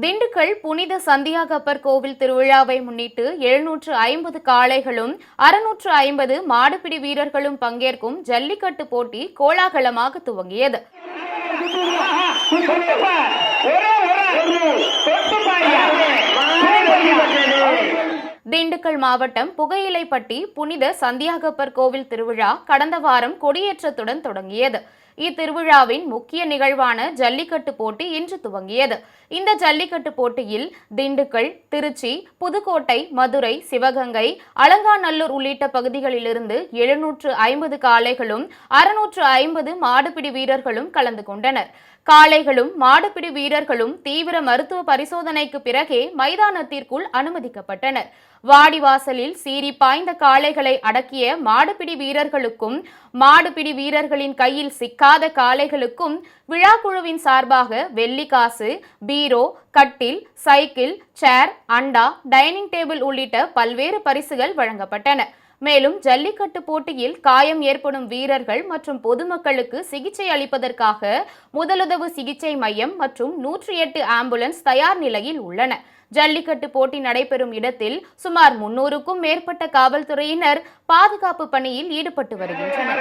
திண்டுக்கல் புனித சந்தியாகப்பர் கோவில் திருவிழாவை முன்னிட்டு எழுநூற்று ஐம்பது காளைகளும் அறுநூற்று ஐம்பது மாடுபிடி வீரர்களும் பங்கேற்கும் ஜல்லிக்கட்டு போட்டி கோலாகலமாக துவங்கியது. திண்டுக்கல் மாவட்டம் புகையிலைப்பட்டி புனித சந்தியாகப்பர் கோவில் திருவிழா கடந்த வாரம் கொடியேற்றத்துடன் தொடங்கியது. இத்திருவிழாவின் முக்கிய நிகழ்வான ஜல்லிக்கட்டு போட்டி இன்று துவங்கியது. இந்த ஜல்லிக்கட்டு போட்டியில் திண்டுக்கல் திருச்சி புதுக்கோட்டை மதுரை சிவகங்கை அலங்காநல்லூர் உள்ளிட்ட பகுதிகளிலிருந்து எழுநூற்று ஐம்பது காளைகளும் அறுநூற்று ஐம்பது மாடுபிடி வீரர்களும் கலந்து கொண்டனர். காளைகளும் மாடுபிடி வீரர்களும் தீவிர மருத்துவ பரிசோதனைக்கு பிறகே மைதானத்திற்குள் அனுமதிக்கப்பட்டனர். வாடிவாசலில் சீறி பாய்ந்த காளைகளை அடக்கிய மாடுபிடி வீரர்களுக்கும் மாடுபிடி வீரர்களின் கையில் காத காளைகளுக்கும் விழாக்குழுவின் சார்பாக வெள்ளி காசு பீரோ கட்டில் சைக்கிள் சேர் அண்டா டைனிங் டேபிள் உள்ளிட்ட பல்வேறு பரிசுகள் வழங்கப்பட்டன. மேலும் ஜல்லிக்கட்டு போட்டியில் காயம் ஏற்படும் வீரர்கள் மற்றும் பொதுமக்களுக்கு சிகிச்சை அளிப்பதற்காக முதலுதவு சிகிச்சை மையம் மற்றும் நூற்றி எட்டு ஆம்புலன்ஸ் தயார் நிலையில் உள்ளன. ஜல்லிக்கட்டு போட்டி நடைபெறும் இடத்தில் சுமார் முன்னூறுக்கும் மேற்பட்ட காவல்துறையினர் பாதுகாப்பு பணியில் ஈடுபட்டு வருகின்றனர்.